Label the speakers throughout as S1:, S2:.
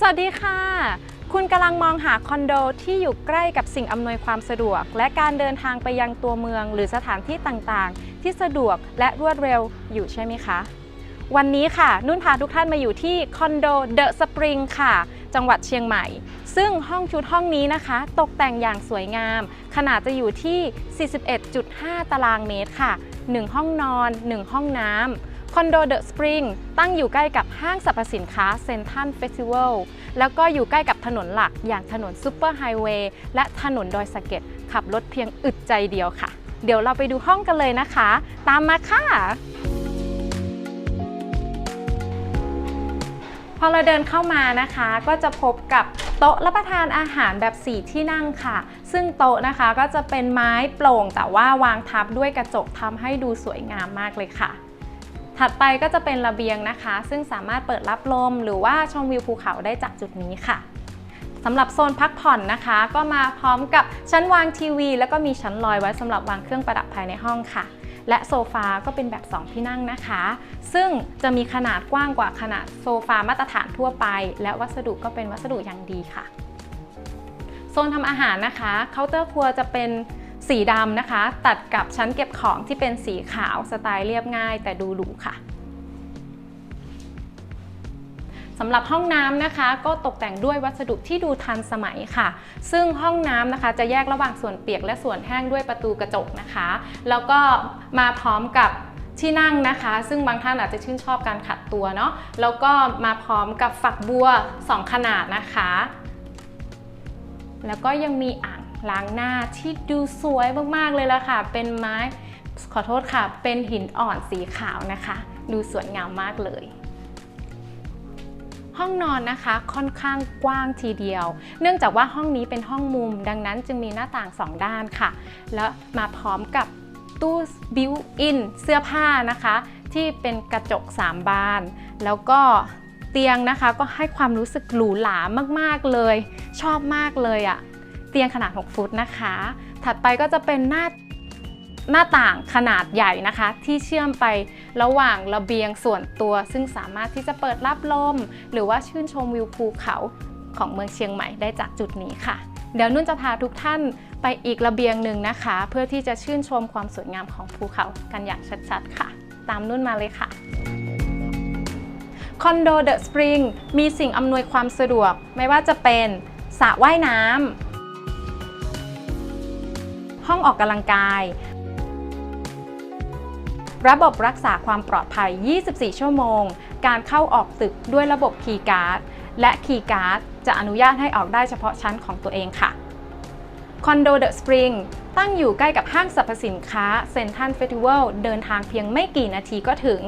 S1: สวัสดีค่ะ คุณกำลังมองหาคอนโดที่อยู่ใกล้กับสิ่งอำนวยความสะดวก และการเดินทางไปยังตัวเมือง หรือสถานที่ต่างๆ ที่สะดวกและรวดเร็วอยู่ใช่ไหมคะ วันนี้ค่ะ นุ่นพาทุกท่านมาอยู่ที่คอนโดเดอะสปริงค่ะ จังหวัดเชียงใหม่ ซึ่งห้องชุดห้องนี้นะคะ ตกแต่งอย่างสวยงาม ขนาดจะอยู่ที่ 41.5 ตารางเมตรค่ะ 1 ห้องนอน 1 ห้องน้ำ คอนโดเดอะสปริงตั้งอยู่ใกล้กับห้างสรรพสินค้าเซนทัลเฟสติวัลแล้วก็อยู่ใกล้กับถนนหลักอย่างถนนซูเปอร์ไฮเวย์และถนนดอยสะเก็ดขับรถเพียงอึดใจเดียวค่ะ เดี๋ยวเราไปดูห้องกันเลยนะคะ ตามมาค่ะพอเราเดินเข้ามานะคะก็จะพบกับโต๊ะรับประทานอาหารแบบ 4 ที่นั่งค่ะ ซึ่งโต๊ะนะคะก็จะเป็นไม้โปร่งแต่ว่าวางทับด้วยกระจกทำให้ดูสวยงามมากเลยค่ะ ถัดไปก็จะเป็นระเบียงนะคะ ซึ่งสามารถเปิดรับลม หรือว่าชมวิวภูเขาได้จากจุดนี้ค่ะสำหรับโซนพักผ่อนนะคะ ก็มาพร้อมกับชั้นวางทีวี แล้วก็มีชั้นลอยไว้สำหรับวางเครื่องประดับภายในห้องค่ะ และโซฟาก็เป็นแบบ 2 ที่นั่งนะคะ ซึ่งจะมีขนาดกว้างกว่าขนาดโซฟามาตรฐานทั่วไป และวัสดุก็เป็นวัสดุอย่างดีค่ะ โซนทำอาหารนะคะเคาน์เตอร์ครัวจะเป็น สีดำนะคะ ตัดกับชั้นเก็บของที่เป็นสีขาวสไตล์เรียบง่าย แต่ดูหรูค่ะสำหรับห้องน้ำนะคะ ก็ตกแต่งด้วยวัสดุที่ดูทันสมัยค่ะ ซึ่งห้องน้ำนะคะจะแยกระหว่างส่วนเปียกและส่วนแห้งด้วยประตูกระจกนะคะ แล้วก็มาพร้อมกับที่นั่งนะคะ ซึ่งบางท่านอาจจะชื่นชอบการขัดตัวเนาะแล้วก็มาพร้อมกับฝักบัว 2 ขนาดนะคะ แล้วก็ยังมีอ่าง ล้างหน้าที่ดูสวยมากๆเลยละค่ะ เป็นไม้ขอโทษค่ะ เป็นหินอ่อนสีขาวนะคะ ดูสวยงามมากเลย ห้องนอนนะคะค่อนข้างกว้างทีเดียว เนื่องจากว่าห้องนี้เป็นห้องมุม ดังนั้นจึงมีหน้าต่าง2ด้านค่ะ แล้วมาพร้อมกับตู้บิวอินเสื้อผ้านะคะ ที่เป็นกระจก3บาน แล้วก็เตียงนะคะก็ให้ความรู้สึกหรูหรามากๆเลย ชอบมากเลยอะ เตียงขนาด 6 ฟุตนะคะ ถัดไปก็จะเป็นหน้าหน้าต่างขนาดใหญ่นะคะ ที่เชื่อมไประหว่างระเบียงส่วนตัว ซึ่งสามารถที่จะเปิดรับลม หรือว่าชื่นชมวิวภูเขาของเมืองเชียงใหม่ได้จากจุดนี้ค่ะ เดี๋ยวนุ่นจะพาทุกท่านไปอีกระเบียงหนึ่งนะคะ เพื่อที่จะชื่นชมความสวยงามของภูเขากันอย่างชัดๆค่ะ ตามนุ่นมาเลยค่ะคอนโดเดอะสปริงมีสิ่งอำนวยความสะดวก ไม่ว่าจะเป็นสระว่ายน้ำ ห้องออกกำลังกาย ระบบรักษาความปลอดภัย 24 ชั่วโมง การเข้าออกตึกด้วยระบบคีย์การ์ดและคีย์การ์ดจะอนุญาตให้ออกได้เฉพาะชั้นของตัวเองค่ะคอนโดเดอะสปริงตั้งอยู่ใกล้กับห้างสรรพสินค้าเซ็นทรัลเฟสติวัลเดินทางเพียงไม่กี่นาทีก็ถึง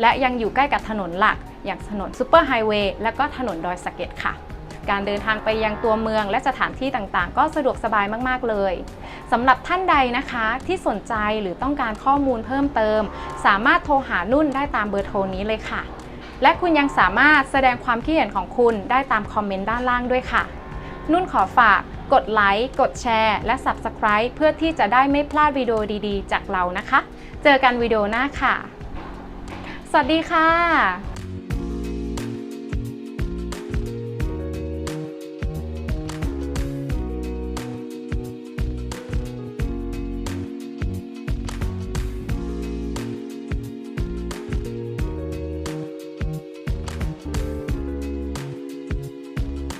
S1: และยังอยู่ใกล้กับถนนหลัก อย่างถนนซูเปอร์ไฮเวย์และก็ถนนดอยสะเก็ดค่ะ การเดินทางไปยังตัวเมืองและสถานที่ต่างๆ ก็สะดวกสบายมากๆเลยสำหรับท่านใดนะคะที่สนใจหรือต้องการข้อมูลเพิ่มเติม สามารถโทรหานุ่นได้ตามเบอร์โทรนี้เลยค่ะ และคุณยังสามารถแสดงความคิดเห็นของคุณได้ตามคอมเมนต์ด้านล่างด้วยค่ะ นุ่นขอฝาก กดไลค์กดแชร์และ Subscribe เพื่อที่จะได้ไม่พลาดวิดีโอดีๆ จากเรานะคะ เจอกันวิดีโอหน้าค่ะ สวัสดีค่ะ